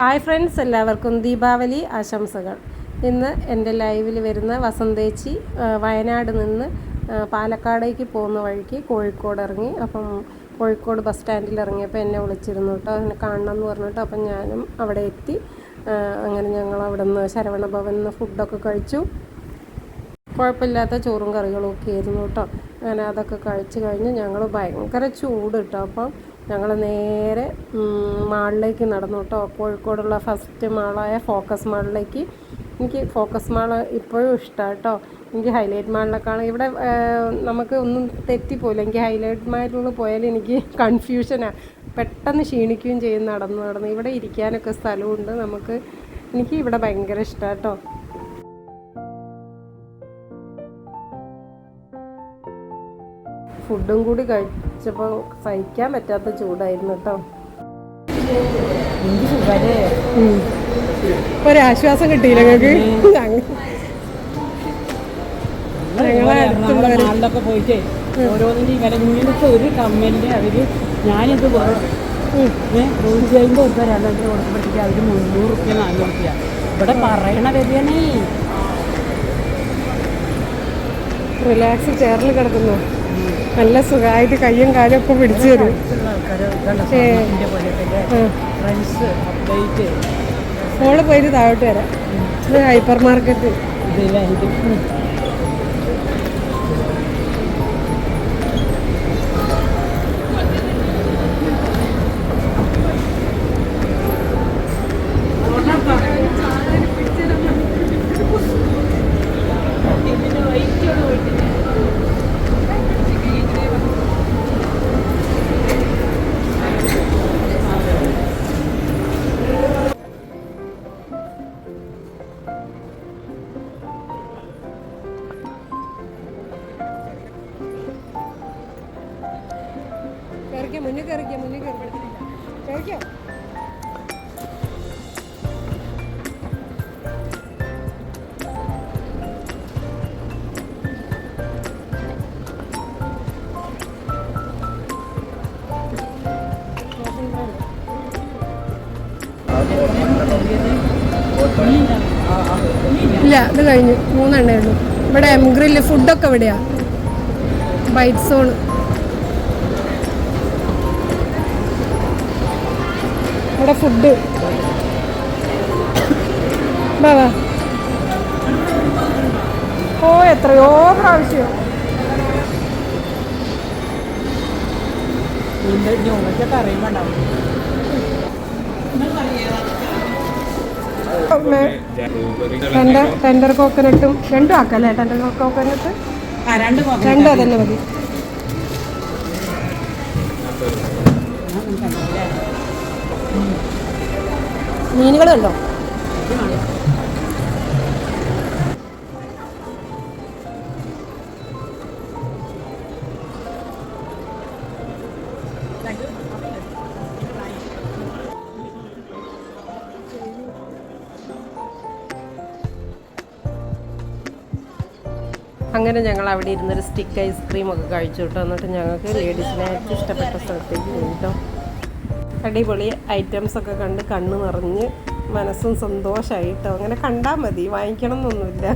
Hi friends എല്ലാവർക്കും ദീപാവലി ആശംസകൾ. ഇന്ന് എന്റെ ലൈവിൽ വരുന്ന വസന്തേച്ചി വയനാട് നിന്ന് പാലക്കാടേക്ക് പോകുന്ന വഴിക്ക് കോഴിക്കോട് ഇറങ്ങി. അപ്പം കോഴിക്കോട് ബസ് സ്റ്റാൻഡിൽ ഇറങ്ങിയപ്പോൾ എന്നെ വിളിച്ചിരുന്നു കേട്ടോ എന്നെ കാണണം എന്ന് പറഞ്ഞിട്ട് അപ്പം ഞാനും അവിടെ എത്തി. അങ്ങനെ ഞങ്ങൾ അവിടെ നിന്ന് ശരവണ ഭവനിൽ നിന്ന് ഫുഡൊക്കെ കഴിച്ചു. കുഴപ്പമില്ലാത്ത ചോറും കറികളും ഒക്കെ ആയിരുന്നു കേട്ടോ അങ്ങനെ അതൊക്കെ കഴിച്ചു കഴിഞ്ഞ് ഞങ്ങൾ ഭയങ്കര ചൂട് കേട്ടോ അപ്പം ഞങ്ങൾ നേരെ മാളിലേക്ക് നടന്നു കേട്ടോ. കോഴിക്കോടുള്ള ഫസ്റ്റ് മാളായ ഫോക്കസ് മാളിലേക്ക്. എനിക്ക് ഫോക്കസ് മാൾ ഇപ്പോഴും ഇഷ്ടമാണ് കേട്ടോ. എനിക്ക് ഹൈലൈറ്റ് മാളിലേക്കാണ് ഇവിടെ നമുക്ക് ഒന്നും തെറ്റിപ്പോയില്ല എനിക്ക് ഹൈലൈറ്റ് മാളിൽ പോയാൽ എനിക്ക് കൺഫ്യൂഷനാണ് പെട്ടെന്ന് ക്ഷീണിക്കുകയും ചെയ്യും നടന്ന് നടന്ന്. ഇവിടെ ഇരിക്കാനൊക്കെ സ്ഥലമുണ്ട്. നമുക്ക് എനിക്ക് ഇവിടെ ഭയങ്കര ഇഷ്ടമാണ് കേട്ടോ. ഫുഡും കൂടി കഴിച്ചപ്പോൾ സഹിക്കാൻ പറ്റാത്ത ചൂടായിരുന്നു കേട്ടോ ഒരാശ്വാസം കിട്ടിയില്ല ഞങ്ങൾക്ക് ഞങ്ങളെ പോയിട്ട് ഓരോന്നിന്റെ വില ഇങ്ങനത്തെ ഒരു കമ്മലിന്റെ അവർ ഞാനിത് നൂറ്റി അമ്പത് റുപ്യ രണ്ടായിരത്തിന് കൊടുക്കുമ്പോഴത്തേക്ക് അവർ മുന്നൂറ് റുപ്യ നാനൂറ് റുപ്യ ഇവിടെ പറയണ റിലാക്സ് ചേറിൽ കിടക്കുന്നു. നല്ല സുഖമായിട്ട് കയ്യും കാലും ഒക്കെ പിടിച്ചു തരും. മോൾ പോയിട്ട് താഴോട്ട് വരാം. ഹൈപ്പർ മാർക്കറ്റ് കയറിക്കോ മുന്നിൽ കയറിക്കാം മുന്നിൽ കയറി കയറിക്കോ ഇല്ല ഇത് കഴിഞ്ഞു. മൂന്നെണ്ണേ ഉള്ളൂ. ഇവിടെ എം ഗ്രില്ല് ഫുഡൊക്കെ ഇവിടെയാ. ബൈറ്റ് സോൺ ഫുഡ് ഓ എത്രയോ പ്രാവശ്യം. ടെൻഡർ ടെൻഡർ കോക്കനട്ടും രണ്ടും ആക്കല്ലേ? ടെൻഡർ കോക്കനട്ട് രണ്ടും അതന്നെ മതി. മീനുകൾ കണ്ടോ അങ്ങനെ ഞങ്ങൾ അവിടെ ഇരുന്നൊരു സ്റ്റിക്ക് ഐസ്ക്രീം ഒക്കെ കഴിച്ചു കേട്ടോ. എന്നിട്ട് ഞങ്ങൾക്ക് ലേഡീസിനായിട്ട് ഇഷ്ടപ്പെട്ട സ്ഥലത്തേക്ക് കേട്ടോ. അടിപൊളി ഐറ്റംസ് ഒക്കെ കണ്ട് കണ്ണ് നിറഞ്ഞ് മനസ്സും സന്തോഷമായിട്ടോ അങ്ങനെ കണ്ടാൽ മതി വാങ്ങിക്കണം എന്നൊന്നുമില്ല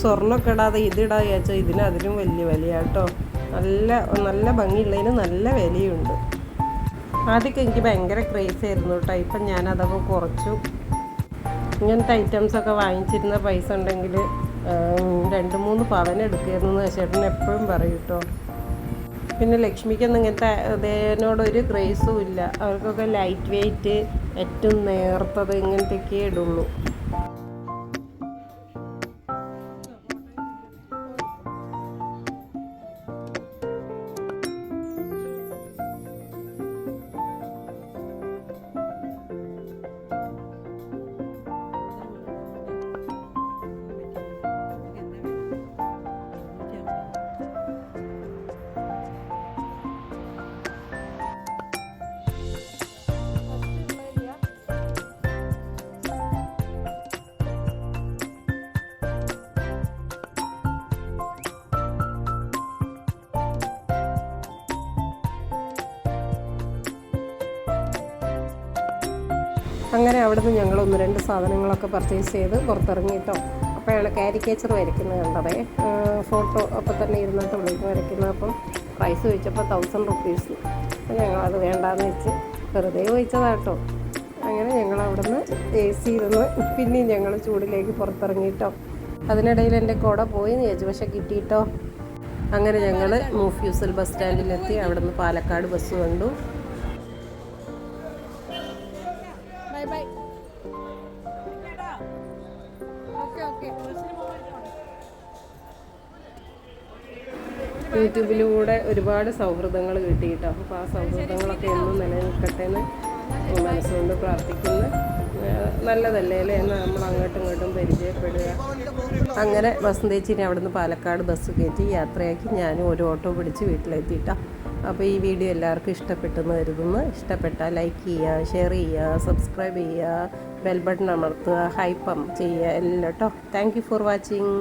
സ്വർണമൊക്കെ ഇടാതെ ഇതിടാതെ ചോദിച്ചാൽ ഇതിന് അതിലും വലിയ വിലയാണ് കേട്ടോ നല്ല നല്ല ഭംഗിയുള്ളതിന് നല്ല വിലയുണ്ട്. ആദ്യമൊക്കെ എനിക്ക് ഭയങ്കര ക്രേസ് ആയിരുന്നു കേട്ടോ ഇപ്പം ഞാൻ അതൊക്കെ കുറച്ചു. ഇങ്ങനത്തെ ഐറ്റംസൊക്കെ വാങ്ങിച്ചിരുന്ന പൈസ ഉണ്ടെങ്കിൽ രണ്ട് മൂന്ന് പവൻ എടുക്കുമായിരുന്നു ചേട്ടൻ എപ്പോഴും പറയും കേട്ടോ പിന്നെ ലക്ഷ്മിക്കൊന്നും ഇങ്ങനത്തെ ഹൃദയനോടൊരു ക്രേസും ഇല്ല. അവർക്കൊക്കെ ലൈറ്റ് വെയിറ്റ് ഏറ്റവും നേർത്തത് ഇങ്ങനത്തെയൊക്കെ ഇടുള്ളൂ. അങ്ങനെ അവിടുന്ന് ഞങ്ങൾ ഒന്ന് രണ്ട് സാധനങ്ങളൊക്കെ പർച്ചേസ് ചെയ്ത് പുറത്തിറങ്ങിയിട്ടോ. അപ്പോഴാണ് കാരിക്കേച്ചർ വരയ്ക്കുന്നത് കണ്ടതേ. ഫോട്ടോ അപ്പോൾ തന്നെ ഇരുന്നിട്ട് വിളിക്കും വരയ്ക്കുന്നത്. അപ്പം പ്രൈസ് ചോദിച്ചപ്പോൾ തൗസൻഡ് റുപ്പീസ് അപ്പോൾ ഞങ്ങളത് വേണ്ടാന്ന് വെച്ച് വെറുതെ ചോദിച്ചതാട്ടോ അങ്ങനെ ഞങ്ങൾ അവിടുന്ന് എ സി ഇരുന്ന് പിന്നെയും ഞങ്ങൾ ചൂടിലേക്ക് പുറത്തിറങ്ങിയിട്ടോ. അതിനിടയിൽ എന്റെ കുട പോയി എന്ന് പക്ഷേ കിട്ടിയിട്ടോ. അങ്ങനെ ഞങ്ങൾ മൂഫ്യൂസൽ ബസ് സ്റ്റാൻഡിലെത്തി അവിടുന്ന് പാലക്കാട് ബസ് കണ്ടു. യൂട്യൂബിലൂടെ ഒരുപാട് സൗഹൃദങ്ങൾ കിട്ടി കേട്ടോ അപ്പോൾ ആ സൗഹൃദങ്ങളൊക്കെ എന്നും നിലനിൽക്കട്ടെ എന്ന് മനസ്സുകൊണ്ട് പ്രാർത്ഥിക്കുന്നു. നല്ലതല്ലേ അല്ലേ? എന്ന് നമ്മൾ അങ്ങോട്ടും ഇങ്ങോട്ടും പരിചയപ്പെടുക. അങ്ങനെ വസന്തേച്ചിനെ അവിടുന്ന് പാലക്കാട് ബസ് കയറ്റി യാത്രയാക്കി ഞാനും ഒരു ഓട്ടോ പിടിച്ച് വീട്ടിലെത്തിയിട്ടാ. അപ്പോൾ ഈ വീഡിയോ എല്ലാവർക്കും ഇഷ്ടപ്പെട്ടെന്ന് കരുതുന്നു. ഇഷ്ടപ്പെട്ടാൽ ലൈക്ക് ചെയ്യുക ഷെയർ ചെയ്യുക സബ്സ്ക്രൈബ് ചെയ്യുക ബെൽ ബട്ടൺ അമർത്തുക ഹൈപ്പം ചെയ്യുക എല്ലാം കേട്ടോ. Thank you for watching